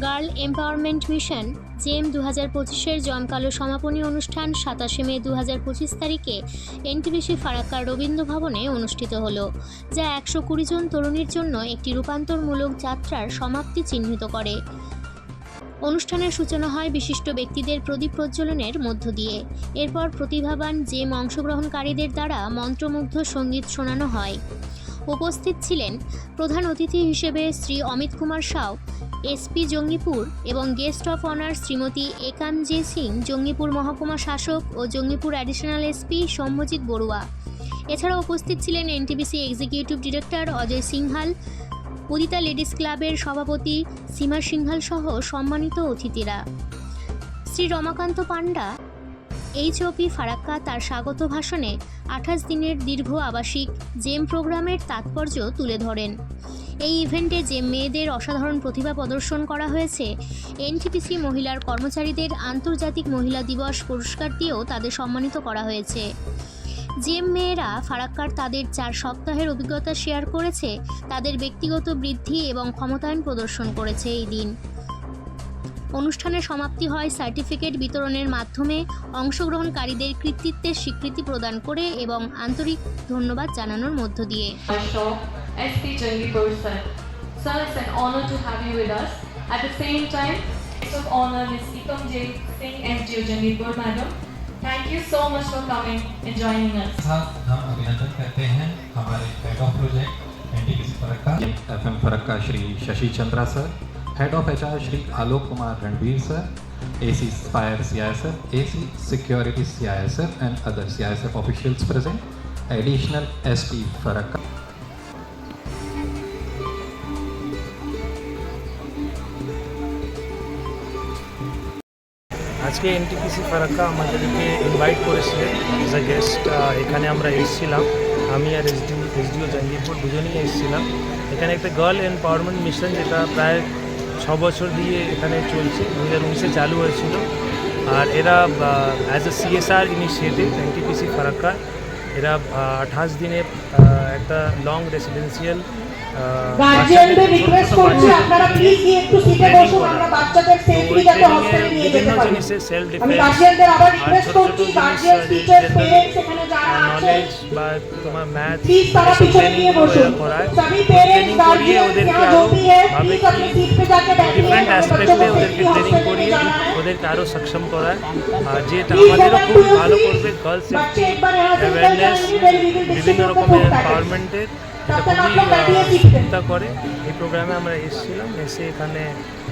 Girl empowerment mission জেম দু হাজার পঁচিশের জমকালো সমাপনী অনুষ্ঠান সাতাশে মে দু হাজার পঁচিশ তারিখে এনটিপিসি ফারাক্কার রবীন্দ্র ভবনে অনুষ্ঠিত হলো, যা একশো কুড়ি জন তরুণীর জন্য একটি রূপান্তরমূলক যাত্রার সমাপ্তি চিহ্নিত করে। অনুষ্ঠানের সূচনা হয় বিশিষ্ট ব্যক্তিদের প্রদীপ প্রজ্বলনের মধ্য দিয়ে। এরপর প্রতিভাবান জেম অংশগ্রহণকারীদের দ্বারা মন্ত্রমুগ্ধ সংগীত শোনানো হয়। উপস্থিত ছিলেন প্রধান অতিথি হিসেবে শ্রী অমিত কুমার সাউ এসপি জঙ্গিপুর এবং গেস্ট অফ অনার শ্রীমতী একানজে সিং, জঙ্গিপুর মহকুমা শাসক ও জঙ্গিপুর অ্যাডিশনাল এসপি সৌম্যজিৎ বড়ুয়া। এছাড়া উপস্থিত ছিলেন NTPC executive director Ajay Singhal, Udita ladies ক্লাবের সভাপতি সীমা সিংহাল সহ সম্মানিত অতিথিরা। শ্রী রমাকান্ত পাণ্ডা এইচওপি ফারাক্কা তার স্বাগত ভাষণে আঠাশ দিনের দীর্ঘ আবাসিক জেম প্রোগ্রামের তাৎপর্য তুলে ধরেন। এই ইভেন্টে যে মেয়েদের অসাধারণ প্রতিভা প্রদর্শন করা হয়েছে। এনটিপিসি মহিলার কর্মচারীদের আন্তর্জাতিক মহিলা দিবস পুরস্কার দিয়েও তাদের সম্মানিত করা হয়েছে। জেম মেয়েরা ফারাক্কার তাদের চার সপ্তাহের অভিজ্ঞতা শেয়ার করেছে, তাদের ব্যক্তিগত বৃদ্ধি এবং ক্ষমতায়ন প্রদর্শন করেছে এই দিন। অনুষ্ঠানের সমাপ্তি হয় সার্টিফিকেট বিতরণের মাধ্যমে অংশগ্রহণকারীদের কৃতিত্বের স্বীকৃতি প্রদান করে এবং আন্তরিক ধন্যবাদ জানানোর মধ্য দিয়ে Show SP Jangipur sir. Sir, it's an honor to have you with us. At the same time, it's of honor Ms. Ikam J. Singh MTO Jangipur madam. Thank you so much for coming and joining us. साथ हम अभिनंदन करते हैं हमारे head of project NTPC Farakka F M Farakka Shri Shashi Chandra sir head of H Shri Alok Kumar Ranvir sir A C fire C I S F A C security C I S F and other C I S F officials present additional S P Farakka আজকে NTPC Farakka আমাদেরকে invite করেছিলেন as a guest এখানে আমরা এসেছিলাম আমি আর SD SDO জাঙ্গিরপুর দুজনেই এসেছিলাম এখানে একটা গার্ল এম্পাওয়ারমেন্ট মিশন যেটা প্রায় ছ বছর দিয়ে এখানে চলছে দু হাজার উনিশে চালু হয়েছিল। আর এরা as a CSR initiative NTPC Farakka এরা আঠাশ দিনে আহ, একটা লং রেসিডেন্সিয়াল গার্জিয়ানদের রিকোয়েস্ট করছি আপনারা প্লিজ গিয়ে একটু সিটে বসুন আমরা বাচ্চাদের সেফলি যাতে হস্টেলে নিয়ে যেতে বিভিন্ন পারি জিনিসের সেলফ আমি ডিফেন্স গার্জিয়ানদের আবার আর রিকোয়েস্ট ছোট ছোট করছি জিনিস গার্জিয়ান টিচার পেরেন্টস এখানে যারা আছেন নলেজ বা তোমার ম্যাথ প্লিজ তারা পিছনে গিয়ে বসুন করায় সবই ট্রেনিং পেরেন্টস করিয়ে গার্জিয়ান ওদেরকে यहाँ আরো जो भी है ভাবে प्लीज अपनी सीट पे जाके बैठिए অ্যাসপেক্টে ওদেরকে ট্রেনিং করিয়ে ওদেরকে আরও সক্ষম করা আর যেটা আমাদেরও খুব ভালো করবে গার্ল সেফটি অ্যাওয়ারনেস বিভিন্ন রকমের এনভায়রনমেন্টের খুবই চিন্তা করে। এই প্রোগ্রামে আমরা এসেছিলাম এসে এখানে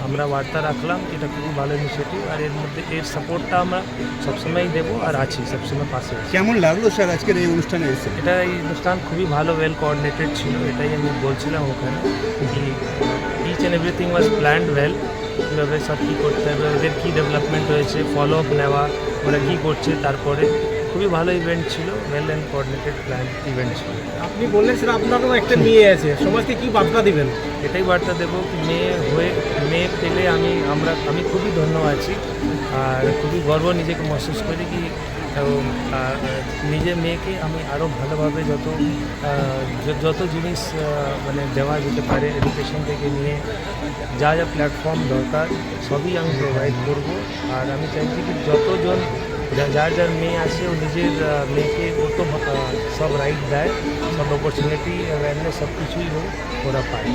আমরা বার্তা রাখলাম এটা খুবই ভালো ইনিশিয়েটিভ আর এর মধ্যে এর সাপোর্টটা আমরা সবসময়ই দেবো আর আছি সবসময় পাশে কেমন লাগল স্যার আজকের এই অনুষ্ঠানে এসে? এটা এই অনুষ্ঠান খুবই ভালো ওয়েল কোঅর্ডিনেটেড ছিল এটাই আমি বলছিলাম ওখানে। And everything was planned well কীভাবে সব কী করতে হবে? ওদের কী ডেভেলপমেন্ট হয়েছে? ফলো আপ নেওয়া ওরা কী করছে তারপরে? খুবই ভালো ইভেন্ট ছিল well and coordinated plan event ছিল। আপনি বললেন স্যার আপনারও একটা মেয়ে আছে। সমাজকে কি বার্তা দিবেন? এটাই বার্তা দেবো মেয়ে হয়ে মেয়ে পেলে আমি আমরা আমি খুবই ধন্য আছি। আর খুবই গর্ব নিজেকে মহসুস করি কি এবং, আহ, নিজের মেয়েকে আমি আরও ভালোভাবে যত আহ, য- যত জিনিস আহ, মানে দেওয়া যেতে পারে এডুকেশন থেকে নিয়ে যা যা প্ল্যাটফর্ম দরকার সবই আমি প্রোভাইড করব আর আমি চাইছি কি যতজন যা- যার যার মেয়ে আছে ও নিজের আহ, মেয়েকে ও তো আহ, সব রাইট দেয় সব অপরচুনিটি অ্যাওয়ারনেস সব কিছুই হোক ওরা পায়